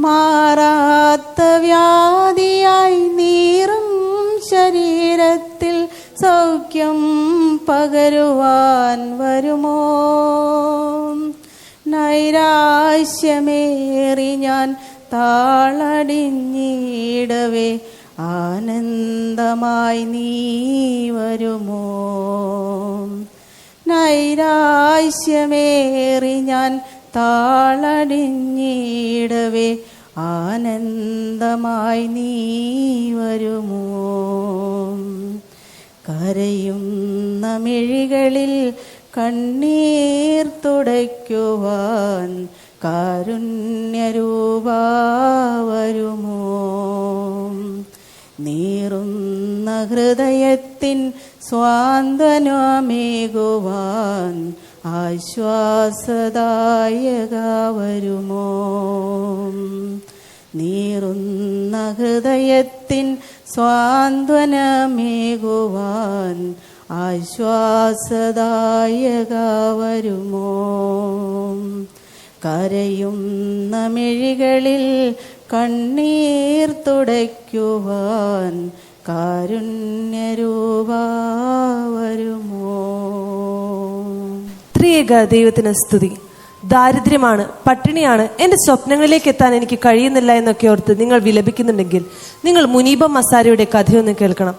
മാറാത്ത വ്യാധിയായി നീറും ശരീരത്തിൽ സൗഖ്യം പകരുവാൻ വരുമോ? നൈരാശ്യമേറി ഞാൻ താളടിഞ്ഞിടവേ ആനന്ദമായി നീ വരുമോ? നൈരാശ്യമേറി ഞാൻ താളടിഞ്ഞിടവേ ആനന്ദമായി നീ വരുമോ? കരയുന്ന മിഴികളിൽ കണ്ണീർ തുടയ്ക്കുവാൻ കാരുണ്യരൂപ വരുമോ? നീറുന്ന ഹൃദയത്തിൻ സ്വാന്തനമേകുവാൻ ആശ്വാസദായക വരുമോ നീറുന്ന ഹൃദയത്തിൻ സ്വാന്തനമേകുവാൻ ആശ്വാസദായക വരുമോ കരയുന്ന മിഴികളിൽ കണ്ണീർ തുടയ്ക്കുവാൻ കാരുണ്യരൂപ വരുമോ? ത്രിയേക ദൈവത്തിന് സ്തുതി. ദാരിദ്ര്യമാണ് പട്ടിണിയാണ്. എന്റെ സ്വപ്നങ്ങളിലേക്ക് എത്താൻ എനിക്ക് കഴിയുന്നില്ല എന്നൊക്കെ ഓർത്ത് നിങ്ങൾ വിലപിക്കുന്നുണ്ടെങ്കിൽ നിങ്ങൾ മുനീബ മസാരയുടെ കഥയൊന്ന് കേൾക്കണം.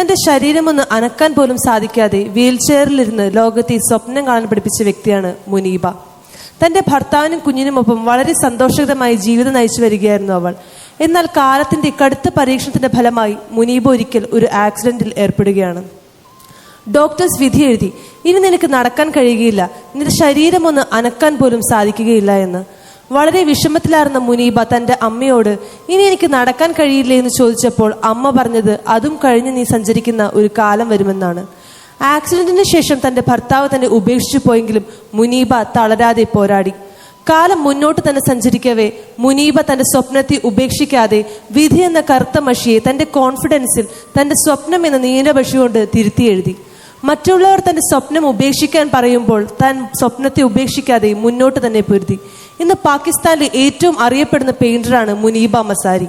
തന്റെ ശരീരമൊന്ന് അനക്കാൻ പോലും സാധിക്കാതെ വീൽ ചെയറിലിരുന്ന് ലോകത്തെ സ്വപ്നം കാണാൻ പഠിപ്പിച്ച വ്യക്തിയാണ് മുനീബ. തന്റെ ഭർത്താവിനും കുഞ്ഞിനുമൊപ്പം വളരെ സന്തോഷകരമായി ജീവിതം നയിച്ചു വരികയായിരുന്നു അവൾ. എന്നാൽ കാലത്തിന്റെ കടുത്ത പരീക്ഷണത്തിന്റെ ഫലമായി മുനീബ ഒരിക്കൽ ഒരു ആക്സിഡന്റിൽ ഏർപ്പെടുകയാണ്. ഡോക്ടേഴ്സ് വിധി എഴുതി. ഇനി നിനക്ക് നടക്കാൻ കഴിയുകയില്ല. നിന്റെ ശരീരം ഒന്ന് അനക്കാൻ പോലും സാധിക്കുകയില്ല എന്ന്. വളരെ വിഷമത്തിലായിരുന്ന മുനീബ തന്റെ അമ്മയോട് ഇനി എനിക്ക് നടക്കാൻ കഴിയില്ല എന്ന് ചോദിച്ചപ്പോൾ അമ്മ പറഞ്ഞത് അതും കഴിഞ്ഞ് നീ സഞ്ചരിക്കുന്ന ഒരു കാലം വരുമെന്നാണ്. ആക്സിഡന്റിന് ശേഷം തന്റെ ഭർത്താവ് തന്നെ ഉപേക്ഷിച്ചു പോയെങ്കിലും മുനീബ തളരാതെ പോരാടി. കാലം മുന്നോട്ട് തന്നെ സഞ്ചരിക്കവേ മുനീബ തന്റെ സ്വപ്നത്തെ ഉപേക്ഷിക്കാതെ വിധി എന്ന കറുത്ത മഷിയെ തന്റെ കോൺഫിഡൻസിൽ തന്റെ സ്വപ്നം എന്ന നീല മഷി കൊണ്ട് തിരുത്തി എഴുതി. മറ്റുള്ളവർ തന്റെ സ്വപ്നം ഉപേക്ഷിക്കാൻ പറയുമ്പോൾ താൻ സ്വപ്നത്തെ ഉപേക്ഷിക്കാതെ മുന്നോട്ട് തന്നെ പൊരുതി. ഇന്ന് പാകിസ്ഥാനിലെ ഏറ്റവും അറിയപ്പെടുന്ന പെയിന്ററാണ് മുനീബ മസാരി.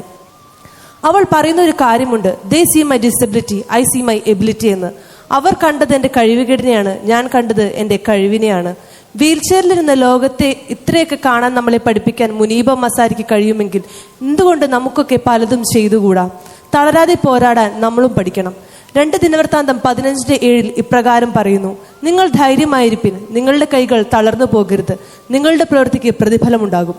അവൾ പറയുന്ന ഒരു കാര്യമുണ്ട്. They see my disability I see my ability എന്ന്. അവർ കണ്ടത് എന്റെ കഴിവുകേടിനെയാണ് ഞാൻ കണ്ടത് എന്റെ കഴിവിനെയാണ്. വീൽ ചെയറിലിരുന്ന ലോകത്തെ ഇത്രയൊക്കെ കാണാൻ നമ്മളെ പഠിപ്പിക്കാൻ മുനീബ മസാരിക്ക് കഴിയുമെങ്കിൽ എന്തുകൊണ്ട് നമുക്കൊക്കെ പലതും ചെയ്തുകൂടാ? തളരാതെ പോരാടാൻ നമ്മളും പഠിക്കണം. രണ്ട് ദിനവൃത്താന്തം പതിനഞ്ചിന്റെ ഏഴിൽ ഇപ്രകാരം പറയുന്നു. നിങ്ങൾ ധൈര്യമായിരിപ്പിൻ. നിങ്ങളുടെ കൈകൾ തളർന്നു പോകരുത്. നിങ്ങളുടെ പ്രവൃത്തിക്ക് പ്രതിഫലമുണ്ടാകും.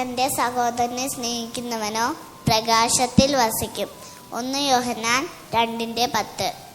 തന്റെ സഹോദരനെ സ്നേഹിക്കുന്നവനോ പ്രകാശത്തിൽ വസിക്കും. ഒന്ന് യോഹനാൻ രണ്ടിന്റെ പത്ത്.